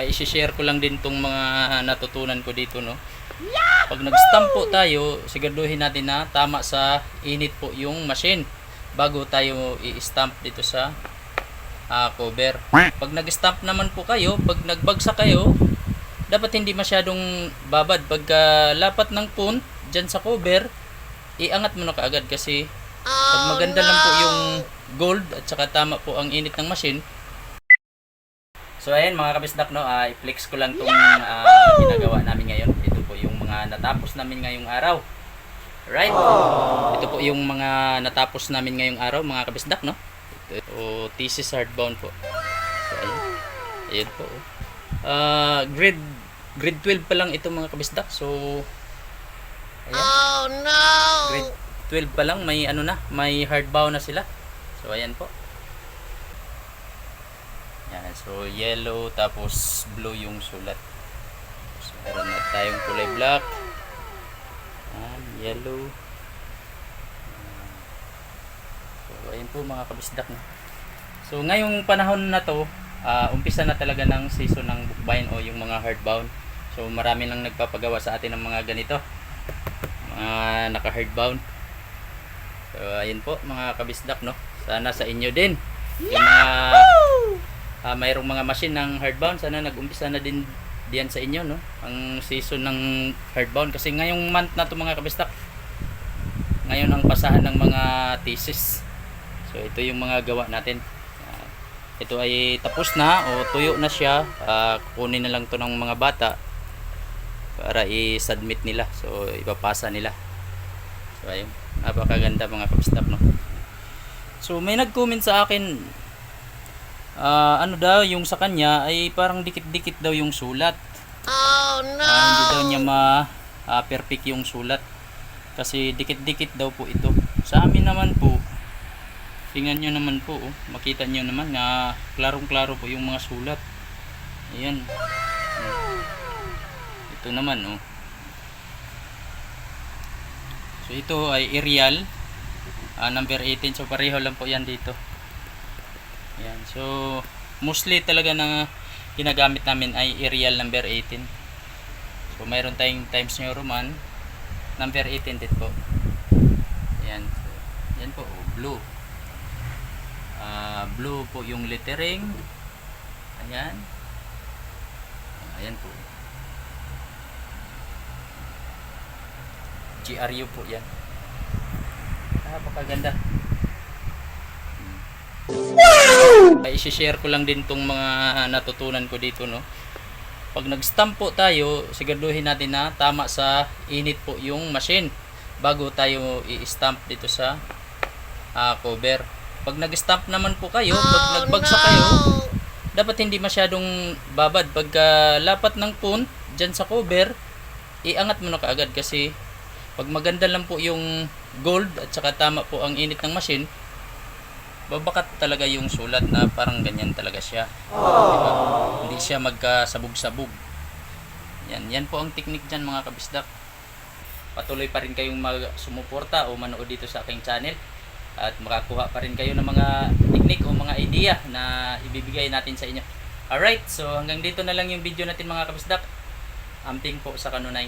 Ay, share ko lang din tong mga natutunan ko dito, no? Pag nag-stamp po tayo, siguraduhin natin na tama sa init po yung machine bago tayo i-stamp dito sa ah, cover. Pag nag-stamp naman po kayo, pag nagbagsak kayo, dapat hindi masyadong babad. Pagka lapat ng punt dyan sa cover, iangat mo na kaagad kasi pag maganda lang po yung gold at saka tama po ang init ng machine, So ayan mga kabisdak no, ah, i-flex ko lang tong ah, ginagawa namin ngayon. Ito po yung mga natapos namin ngayong araw. Right? Ito po yung mga natapos namin ngayong araw mga kabisdak no. Ito, ito thesis hardbound po. So ayan. Ayan po. Ah, grade grade 12 pa lang ito mga kabisdak. So ayan. Oh no! Grade 12 pa lang may ano na, may hardbound na sila. So ayan po. Yan, so yellow tapos blue yung sulat. So, meron na tayong kulay black. Yan, yellow. So ayun po mga kabisdak. So ngayong panahon na to, ah, umpisa na talaga ng season ng bookbind o yung mga hardbound. So marami nang nagpapagawa sa atin ng mga ganito. Mga naka-hardbound. So ayun po mga kabisdak no. Sana sa inyo din. Yung mga ah, mayroong mga machine ng hardbound. Sana nag-umpisa na din diyan sa inyo no? Ang season ng hardbound. Kasi ngayong month na to mga kabistak ngayon ang pasahan ng mga thesis. So ito yung mga gawa natin. Ah, ito ay tapos na o tuyo na siya. Ah, kukunin na lang to ng mga bata para i-submit nila. So ipapasa nila. So ayun. Napakaganda mga kabistak no? So may nag-comment sa akin Ah, ano daw yung sa kanya ay parang dikit-dikit daw yung sulat. Oh no! Ah, hindi daw niya ma ah, perfect yung sulat. Kasi dikit-dikit daw po ito. Sa amin naman po, tingnan nyo naman po, oh. makita nyo naman na klarong-klaro po yung mga sulat. Ayan. Ito naman, oh. So ito ay Arial, ah, number 18. So pareho lang po yan dito. Ayan. So, mostly talaga na ginagamit namin ay Arial number 18. So, mayroon tayong Times New Roman number 18 din po. Ayan. So, yan po, oh, blue. Ah, blue po yung lettering. Ayan. Ayan po. GRU po yan. Napakaganda. Ay, share ko lang din tong mga natutunan ko dito, no. Pag nag-stamp po tayo, siguraduhin natin na tama sa init po yung machine bago tayo i-stamp dito sa ah, cover. Pag nag-stamp naman po kayo, pag Oh, nagbagsak no! kayo, dapat hindi masyadong babad. Pagka lapat ng punt dyan sa cover, iangat mo na kaagad kasi pag maganda lang po yung gold at saka tama po ang init ng machine, babakat talaga yung sulat na parang ganyan talaga siya. Diba? Hindi siya magkasabog-sabog. Yan, yan po ang technique dyan mga kabisdak. Patuloy pa rin kayong mag sumuporta o manood dito sa aking channel at makakuha pa rin kayo ng mga technique o mga idea na ibibigay natin sa inyo. Alright, so hanggang dito na lang yung video natin mga kabisdak. Amping po sa kanunay.